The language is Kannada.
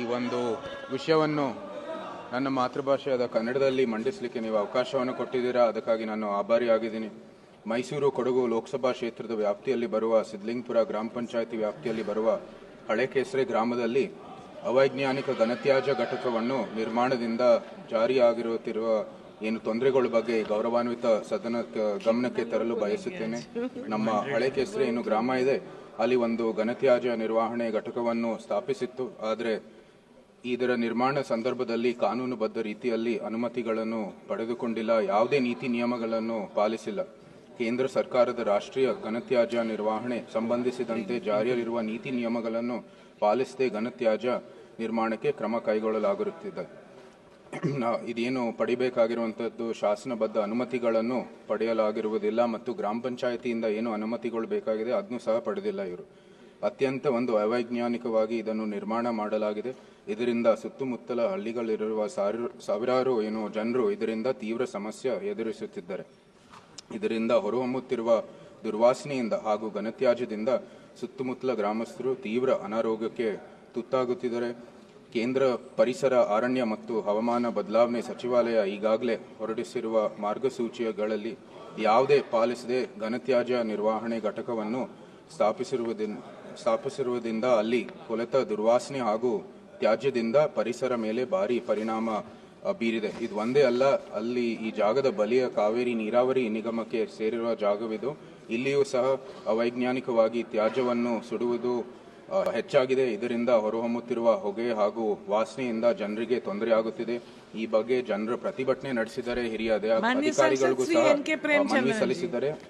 ಈ ಒಂದು ವಿಷಯವನ್ನು ನನ್ನ ಮಾತೃಭಾಷೆಯಾದ ಕನ್ನಡದಲ್ಲಿ ಮಂಡಿಸಲಿಕ್ಕೆ ನೀವು ಅವಕಾಶವನ್ನು ಕೊಟ್ಟಿದ್ದೀರಾ? ಅದಕ್ಕಾಗಿ ನಾನು ಆಭಾರಿಯಾಗಿದ್ದೀನಿ. ಮೈಸೂರು ಕೊಡಗು ಲೋಕಸಭಾ ಕ್ಷೇತ್ರದ ವ್ಯಾಪ್ತಿಯಲ್ಲಿ ಬರುವ ಸಿದ್ಲಿಂಗ್ಪುರ ಗ್ರಾಮ ಪಂಚಾಯತಿ ವ್ಯಾಪ್ತಿಯಲ್ಲಿ ಬರುವ ಹಳೆ ಕೇಸರೆ ಗ್ರಾಮದಲ್ಲಿ ಅವೈಜ್ಞಾನಿಕ ಘನತ್ಯಾಜ್ಯ ಘಟಕವನ್ನು ನಿರ್ಮಾಣದಿಂದ ಜಾರಿಯಾಗಿರುತ್ತಿರುವ ಏನು ತೊಂದರೆಗಳ ಬಗ್ಗೆ ಗೌರವಾನ್ವಿತ ಸದನ ಗಮನಕ್ಕೆ ತರಲು ಬಯಸುತ್ತೇನೆ. ನಮ್ಮ ಹಳೆ ಏನು ಗ್ರಾಮ ಇದೆ. ಅಲ್ಲಿ ಒಂದು ಘನತ್ಯಾಜ್ಯ ನಿರ್ವಹಣೆ ಘಟಕವನ್ನು ಸ್ಥಾಪಿಸಿತ್ತು. ಆದರೆ ಇದರ ನಿರ್ಮಾಣ ಸಂದರ್ಭದಲ್ಲಿ ಕಾನೂನುಬದ್ಧ ರೀತಿಯಲ್ಲಿ ಅನುಮತಿಗಳನ್ನು ಪಡೆದುಕೊಂಡಿಲ್ಲ, ಯಾವುದೇ ನೀತಿ ನಿಯಮಗಳನ್ನು ಪಾಲಿಸಿಲ್ಲ. ಕೇಂದ್ರ ಸರ್ಕಾರದ ರಾಷ್ಟ್ರೀಯ ಘನತ್ಯಾಜ್ಯ ನಿರ್ವಹಣೆ ಸಂಬಂಧಿಸಿದಂತೆ ಜಾರಿಯಲ್ಲಿರುವ ನೀತಿ ನಿಯಮಗಳನ್ನು ಪಾಲಿಸದೆ ಘನತ್ಯಾಜ್ಯ ನಿರ್ಮಾಣಕ್ಕೆ ಕ್ರಮ ಕೈಗೊಳ್ಳಲಾಗಿರುತ್ತಿದೆ ಇದೇನು ಪಡಿಬೇಕಾಗಿರುವಂಥದ್ದು ಶಾಸನಬದ್ಧ ಅನುಮತಿಗಳನ್ನು ಪಡೆಯಲಾಗಿರುವುದಿಲ್ಲ ಮತ್ತು ಗ್ರಾಮ ಪಂಚಾಯತಿಯಿಂದ ಏನು ಅನುಮತಿಗಳು ಬೇಕಾಗಿದೆ ಅದನ್ನು ಸಹ ಪಡೆದಿಲ್ಲ ಇವರು. ಅತ್ಯಂತ ಒಂದು ಅವೈಜ್ಞಾನಿಕವಾಗಿ ಇದನ್ನು ನಿರ್ಮಾಣ ಮಾಡಲಾಗಿದೆ. ಇದರಿಂದ ಸುತ್ತಮುತ್ತಲ ಹಳ್ಳಿಗಳಿರುವ ಸಾವಿರ- ಸಾವಿರಾರು ಏನು ಜನರು ಇದರಿಂದ ತೀವ್ರ ಸಮಸ್ಯೆ ಎದುರಿಸುತ್ತಿದ್ದಾರೆ. ಇದರಿಂದ ಹೊರಹೊಮ್ಮುತ್ತಿರುವ ದುರ್ವಾಸನೆಯಿಂದ ಹಾಗೂ ಘನತ್ಯಾಜ್ಯದಿಂದ ಸುತ್ತಮುತ್ತಲ ಗ್ರಾಮಸ್ಥರು ತೀವ್ರ ಅನಾರೋಗ್ಯಕ್ಕೆ ತುತ್ತಾಗುತ್ತಿದ್ದಾರೆ. ಕೇಂದ್ರ ಪರಿಸರ, ಅರಣ್ಯ ಮತ್ತು ಹವಾಮಾನ ಬದಲಾವಣೆ ಸಚಿವಾಲಯ ಈಗಾಗಲೇ ಹೊರಡಿಸಿರುವ ಮಾರ್ಗಸೂಚಿಗಳಲ್ಲಿ ಯಾವುದೇ ಪಾಲಿಸದೆ ಘನತ್ಯಾಜ್ಯ ನಿರ್ವಹಣೆ ಘಟಕವನ್ನು ಸ್ಥಾಪಿಸಿರುವುದಿನ್ ಸ್ಥಾಪಿಸಿರುವುದರಿಂದ ಅಲ್ಲಿ ಕೊಲೆತ ದುರ್ವಾಸನೆ ಹಾಗೂ ತ್ಯಾಜ್ಯದಿಂದ ಪರಿಸರ ಮೇಲೆ ಭಾರಿ ಪರಿಣಾಮ ಬೀರಿದೆ. ಇದು ಒಂದೇ ಅಲ್ಲ ಅಲ್ಲಿ ಈ ಜಾಗದ ಬಲಿಯ ಕಾವೇರಿ ನೀರಾವರಿ ನಿಗಮಕ್ಕೆ ಸೇರಿರುವ ಜಾಗವಿದು. ಇಲ್ಲಿಯೂ ಸಹ ಅವೈಜ್ಞಾನಿಕವಾಗಿ ತ್ಯಾಜ್ಯವನ್ನು ಸುಡುವುದು ಹೆಚ್ಚಾಗಿದೆ. ಇದರಿಂದ ಹೊರಹೊಮ್ಮುತ್ತಿರುವ ಹೊಗೆ ಹಾಗೂ ವಾಸನೆಯಿಂದ ಜನರಿಗೆ ತೊಂದರೆಯಾಗುತ್ತಿದೆ ಈ ಬಗ್ಗೆ ಜನರು ಪ್ರತಿಭಟನೆ ನಡೆಸಿದರೆ ಹಿರಿಯ ಅಧಿಕಾರಿಗಳಿಗೂ ಸಹ ಮನವಿ. ಸಲ್ಲಿಸಿದ್ದಾರೆ